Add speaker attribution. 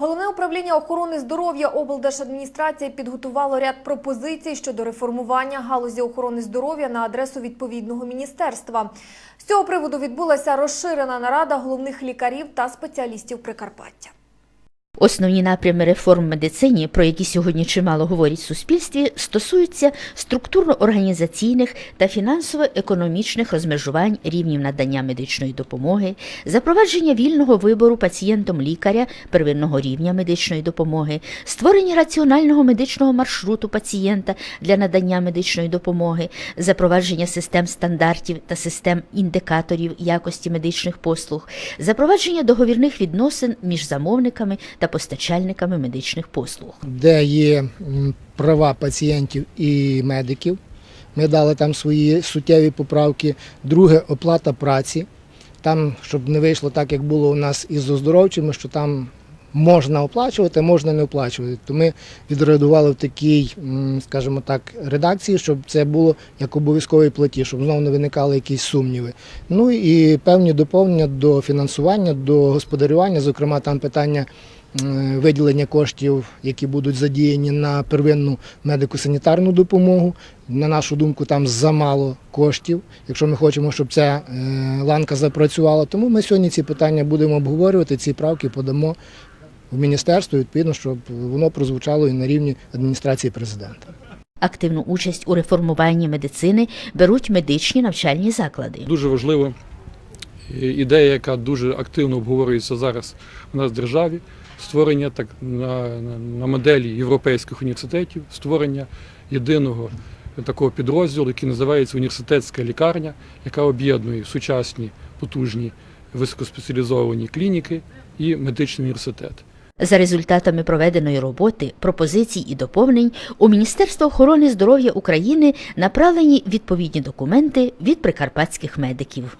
Speaker 1: Головне управління охорони здоров'я облдержадміністрації підготувало ряд пропозицій щодо реформування галузі охорони здоров'я на адресу відповідного міністерства. З цього приводу відбулася розширена нарада головних лікарів та спеціалістів Прикарпаття.
Speaker 2: Основні напрями реформ в медицині, про які сьогодні чимало говорять в суспільстві, стосуються структурно-організаційних та фінансово-економічних розмежувань рівнів надання медичної допомоги, запровадження вільного вибору пацієнтом лікаря первинного рівня медичної допомоги, створення раціонального медичного маршруту пацієнта для надання медичної допомоги, запровадження систем стандартів та систем індикаторів якості медичних послуг, запровадження договірних відносин між замовниками та постачальниками медичних послуг.
Speaker 3: де є права пацієнтів і медиків. Ми дали там свої суттєві поправки. Друге оплата праці. Там, щоб не вийшло так, як було у нас із оздоровчими, що там можна оплачувати, можна не оплачувати. То ми відредували в такій, скажімо так, редакції, щоб це було як обов'язковий платі, щоб знову не виникали якісь сумніви. Ну і певні доповнення до фінансування, до господарювання, зокрема там питання виділення коштів, які будуть задіяні на первинну медико-санітарну допомогу. На нашу думку, там замало коштів, якщо ми хочемо, щоб ця е, ланка запрацювала. Тому ми сьогодні ці питання будемо обговорювати, ці правки подамо в міністерство, відповідно, щоб воно прозвучало і на рівні адміністрації президента.
Speaker 2: Активну участь у реформуванні медицини беруть медичні навчальні заклади.
Speaker 4: Дуже важлива е, ідея, яка дуже активно обговорюється зараз у нас в державі, створення так на, на, моделі європейських університетів, створення єдиного такого підрозділу, який називається університетська лікарня, яка об'єднує сучасні потужні високоспеціалізовані клініки і медичний університет.
Speaker 2: За результатами проведеної роботи, пропозицій і доповнень у Міністерство охорони здоров'я України направлені відповідні документи від прикарпатських медиків.